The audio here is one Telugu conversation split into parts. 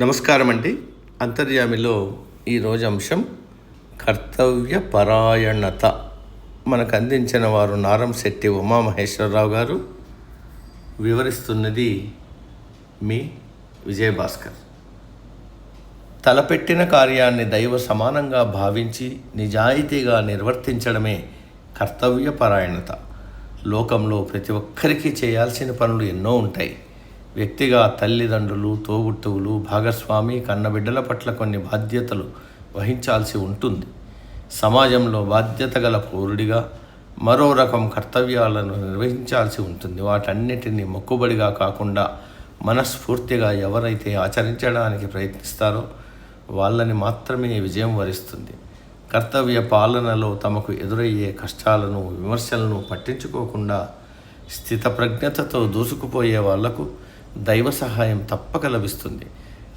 నమస్కారం అండి అంతర్యామిలో ఈరోజు అంశం కర్తవ్య పరాయణత. మనకు అందించిన వారు నారం శెట్టి ఉమామహేశ్వరరావు గారు. వివరిస్తున్నది మీ విజయభాస్కర్. తలపెట్టిన కార్యాన్ని దైవ సమానంగా భావించి నిజాయితీగా నిర్వర్తించడమే కర్తవ్య పరాయణత. లోకంలో ప్రతి ఒక్కరికి చేయాల్సిన పనులు ఎన్నో ఉంటాయి. వ్యక్తిగా తల్లిదండ్రులు తోబుట్టువులు భాగస్వామి కన్నబిడ్డల పట్ల కొన్ని బాధ్యతలు వహించాల్సి ఉంటుంది. సమాజంలో బాధ్యత గల పౌరుడిగా మరో రకం కర్తవ్యాలను నిర్వహించాల్సి ఉంటుంది. వాటన్నిటిని మొక్కుబడిగా కాకుండా మనస్ఫూర్తిగా ఎవరైతే ఆచరించడానికి ప్రయత్నిస్తారో వాళ్ళని మాత్రమే విజయం వరిస్తుంది. కర్తవ్య పాలనలో తమకు ఎదురయ్యే కష్టాలను విమర్శలను పట్టించుకోకుండా స్థితప్రజ్ఞతతో దూసుకుపోయే వాళ్ళకు దైవ సహాయం తప్పక లభిస్తుంది.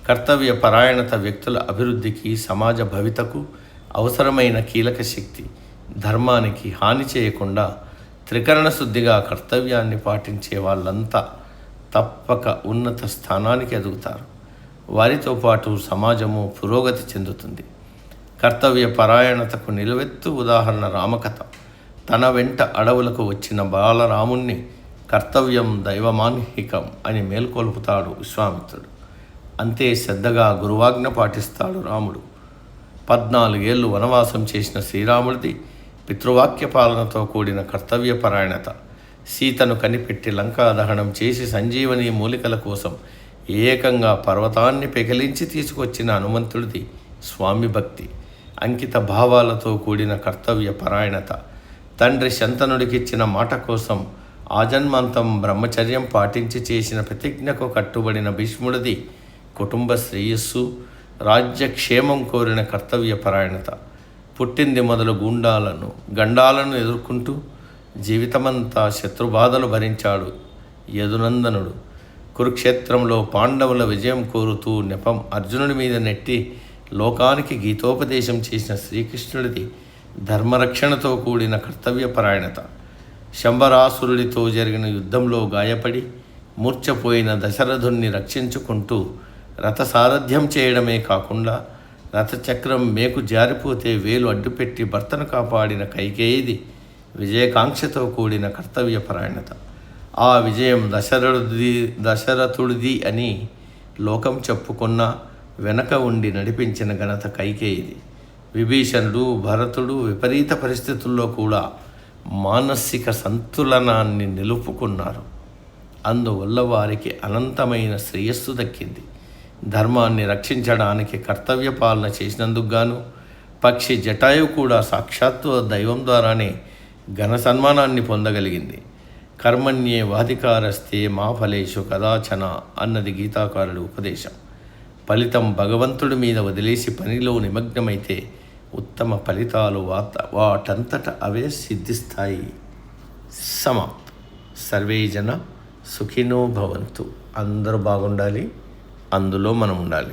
కర్తవ్య పరాయణత వ్యక్తుల అభివృద్ధికి సమాజ భవితకు అవసరమైన కీలక శక్తి. ధర్మానికి హాని చేయకుండా త్రికరణ శుద్ధిగా కర్తవ్యాన్ని పాటించే వాళ్ళంతా తప్పక ఉన్నత స్థానానికి ఎదుగుతారు. వారితో పాటు సమాజము పురోగతి చెందుతుంది. కర్తవ్య పరాయణతకు నిలువెత్తు ఉదాహరణ రామకథ. తన వెంట అడవులకు వచ్చిన బాలరాముణ్ణి కర్తవ్యం దైవమాన్హికం అని మేల్కొల్పుతాడు విశ్వామిత్రుడు. అంతే శ్రద్ధగా గురువాజ్ఞ పాటిస్తాడు రాముడు. పద్నాలుగేళ్ళు వనవాసం చేసిన శ్రీరాముడిది పితృవాక్య పాలనతో కూడిన కర్తవ్య పరాయణత సీతను కనిపెట్టి లంకా దహనం చేసి సంజీవని మూలికల కోసం ఏకంగా పర్వతాన్ని పెకిలించి తీసుకొచ్చిన హనుమంతుడిది స్వామి భక్తి. అంకిత భావాలతో కూడిన కర్తవ్య పరాయణత తండ్రి శంతనుడికిచ్చిన మాట కోసం ఆజన్మాంతం బ్రహ్మచర్యం పాటించి చేసిన ప్రతిజ్ఞకు కట్టుబడిన భీష్ముడిది కుటుంబ శ్రేయస్సు రాజ్యక్షేమం కోరిన కర్తవ్య పరాయణత. పుట్టింది మొదలు గుండాలను గండాలను ఎదుర్కొంటూ జీవితమంతా శత్రుబాధలు భరించాడు యదునందనుడు. కురుక్షేత్రంలో పాండవుల విజయం కోరుతూ నెపం అర్జునుడి మీద నెట్టి లోకానికి గీతోపదేశం చేసిన శ్రీకృష్ణుడిది ధర్మరక్షణతో కూడిన కర్తవ్య పరాయణత. శంబరాసురుడితో జరిగిన యుద్ధంలో గాయపడి మూర్చపోయిన దశరథుణ్ణి రక్షించుకుంటూ రథసారథ్యం చేయడమే కాకుండా రథచక్రం మేకు జారిపోతే వేలు అడ్డుపెట్టి భర్తను కాపాడిన కైకేయిది విజయకాంక్షతో కూడిన కర్తవ్యపరాయణత. ఆ విజయం దశరథుడి దశరథుడిది అని లోకం చెప్పుకున్న వెనక ఉండి నడిపించిన ఘనత కైకేయిది. విభీషణుడు భరతుడు విపరీత పరిస్థితుల్లో కూడా మానసిక సంతులనాన్ని నిలుపుకున్నారు. అందువల్ల వారికి అనంతమైన శ్రేయస్సు దక్కింది. ధర్మాన్ని రక్షించడానికి కర్తవ్య పాలన చేసినందుకు గాను పక్షి జటాయు కూడా సాక్షాత్తు దైవం ద్వారానే ఘన సన్మానాన్ని పొందగలిగింది. కర్మణ్యే వాధికారస్తే మా ఫలేషు కదాచన అన్నది గీతాకారుడి ఉపదేశం. ఫలితం భగవంతుడి మీద వదిలేసి పనిలో నిమగ్నమైతే ఉత్తమ ఫలితాలు వాత వాటంతట అవే సిద్ధిస్తాయి. సమాప్తం. సర్వే జన సుఖినో భవంతు. అందరూ బాగుండాలి. అందులో మనం ఉండాలి.